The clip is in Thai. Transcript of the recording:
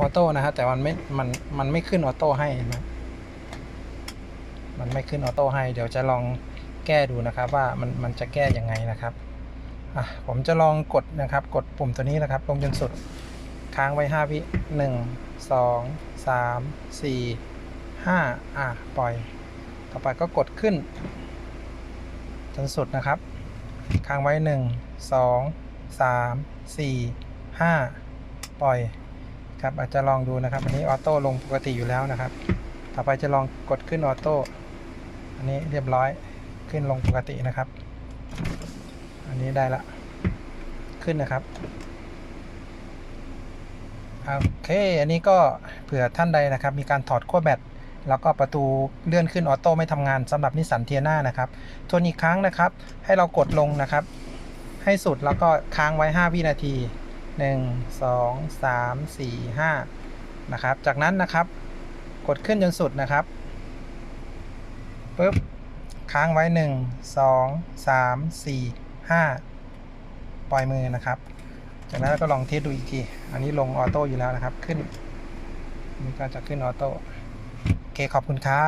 ออโต้นะฮะแต่มันไม่ มัน มันไม่ขึ้นออโต้ให้นไหมมันไม่ขึ้นออโต้ให้ เดี๋ยวจะลองแก้ดูนะครับ ว่ามัน มันจะแก้ยังไงนะครับ อะ ผมจะลองกดนะครับ กดปุ่มตัวนี้นะครับ ลงจนสุด ค้างไว้ 5 วิ 1 2 3 4 5 อะ ปล่อย ต่อไปก็กดขึ้น จนสุดนะครับ ค้างไว้ 1 2 3 4 5 ปล่อย ครับ อาจจะลองดูนะครับ อันนี้ออโต้ลงปกติอยู่แล้วนะครับ ต่อไปจะลองกดขึ้นออโต้อันนี้เรียบร้อยขึ้นลงปกตินะครับ อันนี้ได้ละขึ้นนะครับโอเค อันนี้ก็เผื่อท่านใดนะครับ มีการถอดขั้วแบตแล้วก็ประตูเลื่อนขึ้นออโต้ไม่ทำงานสำหรับนิสสันเทียนานะครับทวนอีกครั้งนะครับ ให้เรากดลงนะครับ ให้สุดแล้วก็ค้างไว้ 5 วินาที 1 2 3 4 5นะครับ จากนั้นนะครับ กดขึ้นจนสุดนะครับปุ๊บค้างไว้ 1 2 3 4 5 ปล่อยมือนะครับ จากนั้นก็ลองเทสดูอีกที อันนี้ลงออโต้อยู่แล้วนะครับ ขึ้นนี่ก็จะขึ้นออโต้ โอเค ขอบคุณครับ